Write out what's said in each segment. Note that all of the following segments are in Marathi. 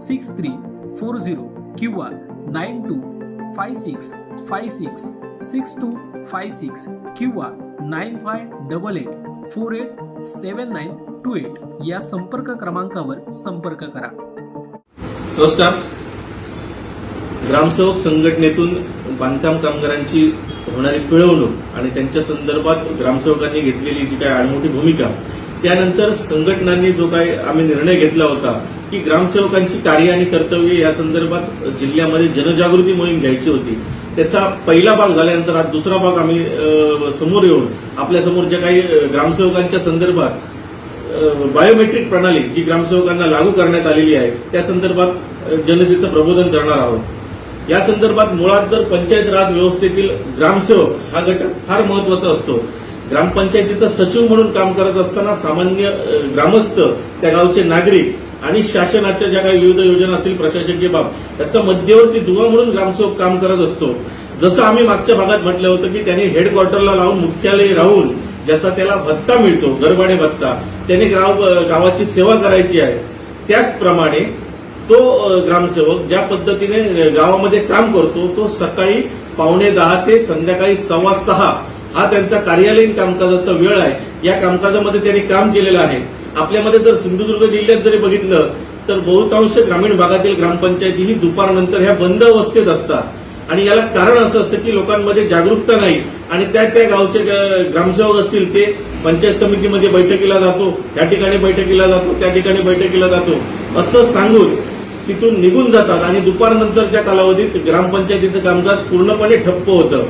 six three four zero किंवा nine two five six five six six two five six किंवा nine five double eight four eight seven nine two eight या संपर्क क्रमांकावर संपर्क करा. नमस्कार. ग्रामसेवक संघटनेतून बांधकाम कामगारांची होणारी पिळवणूक आणि त्यांच्या संदर्भात ग्रामसेवकांनी घेतलेली जी काय आडमोठी भूमिका त्यानंतर संघटनांनी जो काय आम्ही निर्णय घेतला होता की ग्रामसेवकांची कार्य आणि कर्तव्य या संदर्भात जिल्ह्यामध्ये जनजागृती मोहीम घ्यायची होती. त्याचा पहिला भाग झाल्यानंतर आज दुसरा भाग आम्ही समोर येऊन आपल्यासमोर ज्या काही ग्रामसेवकांच्या संदर्भात बायोमेट्रिक प्रणाली जी ग्रामसेवकांना लागू करण्यात आलेली आहे त्या संदर्भात जनतेचं प्रबोधन करणार आहोत. या संदर्भात मुळात जर पंचायत राज व्यवस्थेतील ग्रामसेवक हा घटक फार महत्त्वाचा असतो. ग्रामपंचायतीचा सचिव म्हणून काम करत असताना सामान्य ग्रामस्थ त्या गावचे नागरिक आणि शासनाच्या ज्या काही विविध योजना असतील प्रशासकीय बाब त्याचा मध्यवर्ती दुवा म्हणून ग्रामसेवक काम करत असतो. जसं आम्ही मागच्या भागात म्हटलं होतं की त्यांनी हेडक्वार्टरला लावून मुख्यालय राहून ज्याचा त्याला भत्ता मिळतो गरबाडे भत्ता त्याने ग्राम गावाची सेवा करायची आहे. त्याचप्रमाणे तो ग्रामसेवक ज्या पद्धतीने गावामध्ये काम करतो तो सकाळी पावणे दहा ते संध्याकाळी सव्वा सहा हा त्यांचा कार्यालयीन कामकाजाचा वेळ आहे. या कामकाजामध्ये त्यांनी काम केलेलं आहे. आपल्यामध्ये जर सिंधुदुर्ग जिल्ह्यात जरी बघितलं तर बहुतांश ग्रामीण भागातील ग्रामपंचायती ही दुपारनंतर ह्या बंद अवस्थेत असतात. आणि याला कारण असं असतं की लोकांमध्ये जागरूकता नाही. आणि त्या त्या गावचे ग्रामसेवक असतील ते पंचायत समितीमध्ये बैठकीला जातो त्या ठिकाणी बैठकीला जातो त्या ठिकाणी बैठकीला जातो. असं सांगून तिथून निघून जातात आणि दुपारनंतरच्या कालावधीत ग्रामपंचायतीचं कामकाज पूर्णपणे ठप्प होतं.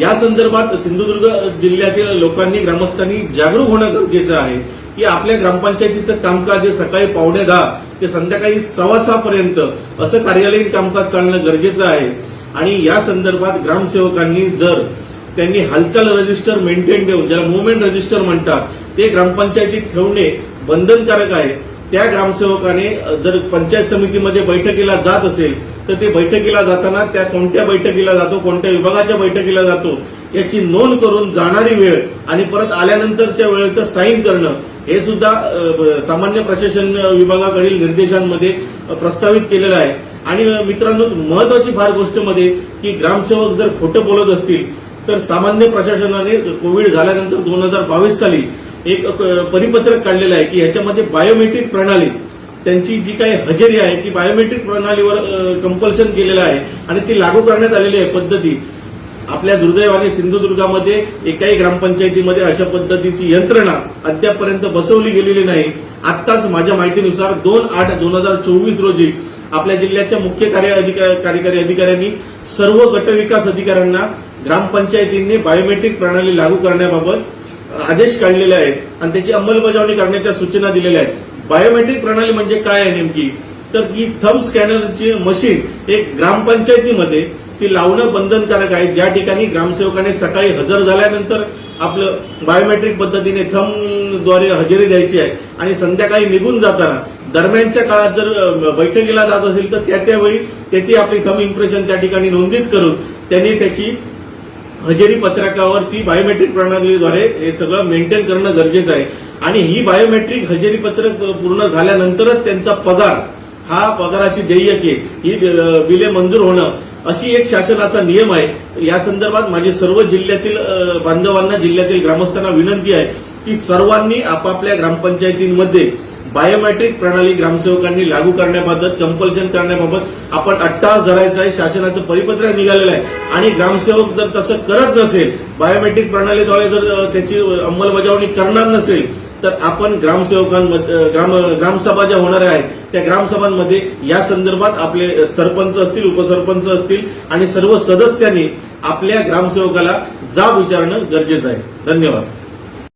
या संदर्भात सिंधुदुर्ग जिल्ह्यातील लोकांनी ग्रामस्थांनी जागरूक होणं गरजेचं आहे की आपल्या ग्रामपंचायतीचं कामकाज हे सकाळी पावणे दहा ते संध्याकाळी सव्वा सहा पर्यंत असं कार्यालयीन कामकाज चालणं गरजेचं आहे. आणि या संदर्भात ग्रामसेवकांनी जर त्यांनी हालचाल रजिस्टर मेंटेन ठेवून ज्याला मुवमेंट रजिस्टर म्हणतात ते ग्रामपंचायतीत ठेवणे बंधनकारक आहे. त्या ग्रामसेवकाने जर पंचायत समितीमध्ये बैठकीला जात असेल तर ते बैठकीला जाताना त्या कोणत्या बैठकीला जातो कोणत्या विभागाच्या बैठकीला जातो याची नोंद करून जाणारी वेळ आणि परत आल्यानंतरच्या वेळेचं साईन करणं हे सुद्धा सामान्य प्रशासन विभागाकडील निर्देशांमध्ये प्रस्तावित केलेलं आहे. आणि मित्रांनो महत्वाची फार गोष्टमध्ये की ग्रामसेवक जर खोटं बोलत असतील तर सामान्य प्रशासनाने कोविड झाल्यानंतर दोन हजार बावीस साली एक परिपत्रक काढलेलं आहे की ह्याच्यामध्ये बायोमेट्रिक प्रणाली त्यांची जी काही हजेरी आहे ती बायोमेट्रिक प्रणालीवर कंपल्शन केलेलं आहे आणि ती लागू करण्यात आलेली आहे पद्धती. आपल्या दुर्दैवाने सिंधुदुर्गामध्ये एकाही ग्रामपंचायतीमध्ये अशा पद्धतीची यंत्रणा अद्यापपर्यंत बसवली गेलेली नाही. आत्ताच माझ्या माहितीनुसार दोन आठ दोन हजार चोवीस रोजी आपल्या जिल्ह्याच्या मुख्य कार्य अधिका- कार्यकारी अधिकाऱ्यांनी सर्व गटविकास अधिकाऱ्यांना ग्रामपंचायतींनी बायोमेट्रिक प्रणाली लागू करण्याबाबत आदेश काढलेले आहेत आणि त्याची अंमलबजावणी करण्याच्या सूचना दिलेल्या आहेत. बायोमेट्रिक प्रणाली म्हणजे काय आहे नेमकी? तर ही थंब स्कॅनरची मशीन एक ग्रामपंचायतीमध्ये ती लावणं बंधनकारक आहे. ज्या ठिकाणी ग्रामसेवकाने सकाळी हजर झाल्यानंतर आपलं बायोमेट्रिक पद्धतीने थंबद्वारे हजेरी द्यायची आहे आणि संध्याकाळी निघून जाताना दरम्यानच्या काळात जर बैठकीला जात असेल तर त्या त्यावेळी त्याची आपली थंब इम्प्रेशन त्या ठिकाणी नोंदित करून त्यांनी त्याची हजेरी पत्रकावर ती बायोमेट्रिक प्रणालीद्वारे हे सगळं मेंटेन करणं गरजेचं आहे. आणि ही बायोमेट्रिक हजेरी पत्रक पूर्ण झाल्यानंतरच त्यांचा पगार हा पगाराची देयके ही बिले मंजूर होणं अशी एक शासनाचा नियम आहे. या संदर्भात माझी सर्व जिल्ह्यातील बांधवांना जिल्ह्यातील ग्रामस्थांना विनंती आहे की सर्वांनी आपापल्या ग्रामपंचायतींमध्ये बायोमेट्रिक प्रणाली ग्रामसेवकांनी लागू करण्याबाबत कंपल्शन करण्याबाबत आपण अट्टास धरायचा आहे. शासनाचं परिपत्रक निघालेलं आहे. आणि ग्रामसेवक जर तसं करत नसेल बायोमेट्रिक प्रणालीद्वारे जर त्याची अंमलबजावणी करणार नसेल तर आपण ग्रामसेवकांमध्ये ग्राम ग्रामसभा ज्या होणाऱ्या आहेत त्या ग्रामसभांमध्ये या संदर्भात आपले सरपंच असतील उपसरपंच असतील आणि सर्व सदस्यांनी आपल्या ग्रामसेवकाला जाब विचारणं गरजेचं आहे. धन्यवाद.